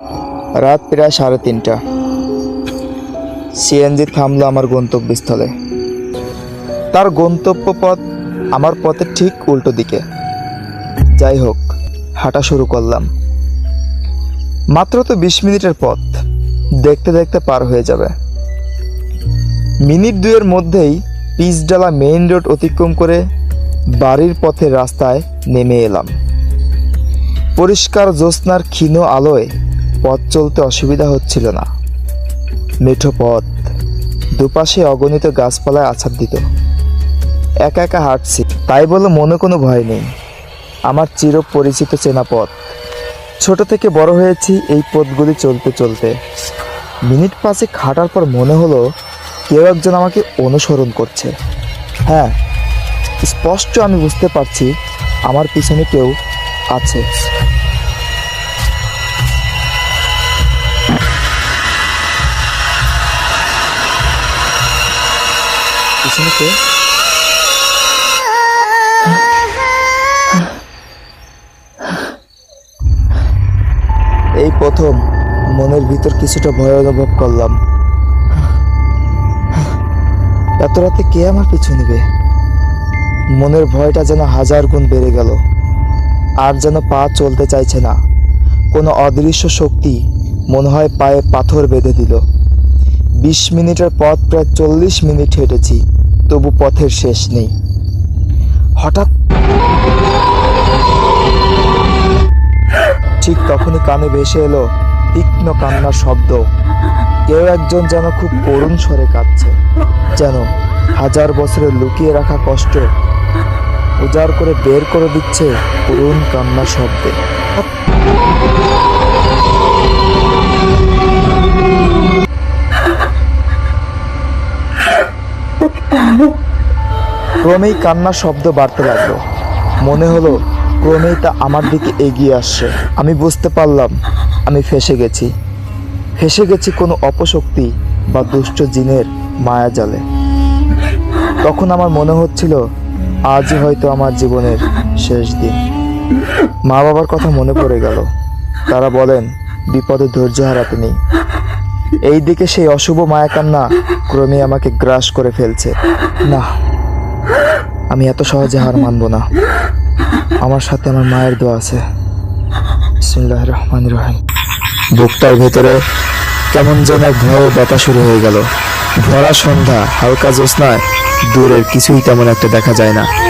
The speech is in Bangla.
রাত প্রায় সাড়ে তিনটা। সিএনজি থামলো আমার গন্তব্যস্থলে। তার গন্তব্য পথ আমার পথের ঠিক উল্টো দিকে। যাই হোক, হাঁটা শুরু করলাম। মাত্র তো বিশ মিনিটের পথ, দেখতে দেখতে পার হয়ে যাবে। মিনিট দুয়ের মধ্যেই পিচডালা মেইন রোড অতিক্রম করে বাড়ির পথের রাস্তায় নেমে এলাম। পরিষ্কার জ্যোৎস্নার ক্ষীণ আলোয় পথ চলতে অসুবিধা হচ্ছিল না। মেঠো পথ দুপাশে অগণিত গাছপালায় আচ্ছাদিত একা একা হাঁটছি, তাই বলে মনে কোনো ভয় নেই। আমার চির পরিচিত চেনা পথ। ছোট থেকে বড় হয়েছি এই পথগুলি চলতে চলতে। মিনিট পাঁচেক হাঁটার পর মনে হলো কেউ একজন আমাকে অনুসরণ করছে। হ্যাঁ স্পষ্ট আমি বুঝতে পারছি আমার পিছনে কেউ আছে। পিছনে কে এই প্রথম মনের ভিতর কিছুটা ভয় অনুভব করলাম। এত রাতে কে আমার পিছু নেবে? মনের ভয়টা যেন হাজার গুণ বেড়ে গেল। আর যেন পা চলতে চাইছে না। কোনো অদৃশ্য শক্তি মনে হয় পায়ে পাথর বেঁধে দিল। বিশ মিনিটের পথ প্রায় চল্লিশ মিনিট হেঁটেছি। তবু পথের শেষ নেই। হঠাৎ ঠিক তখনই কানে ভেসে এলো তীক্ষ্ণ কান্নার শব্দ। কেউ একজন যেন খুব করুণ স্বরে কাঁদছে, যেন হাজার বছরের লুকিয়ে রাখা কষ্ট উজাড় করে বের করে দিচ্ছে করুণ কান্নার শব্দে। ক্রমেই কান্নার শব্দ বাড়তে লাগল। মনে হলো, ক্রমেই তা আমার দিকে এগিয়ে আসছে। আমি বুঝতে পারলাম, আমি ফেসে গেছি। ফেসে গেছি কোনো অপশক্তি বা দুষ্ট জিনের মায়া জালে তখন আমার মনে হচ্ছিল, আজই হয়তো আমার জীবনের শেষ দিন। মা বাবার কথা মনে পড়ে গেল। তারা বলেন, বিপদে ধৈর্য হারাতে নেই এই দিকে সেই অশুভ মায়াকান্না ক্রমে আমাকে গ্রাস করে ফেলছে। না আমি এত সহজে হার মানব না। আমার সাথে আমার মায়ের দোয়া আছে। রহমান রহিম। বুকটার ভেতরে কেমন যেন ভয় ব্যথা শুরু হয়ে গেল। ভরা সন্ধ্যা, হালকা জ্যোৎস্নায় দূরের কিছুই তেমন একটা দেখা যায় না।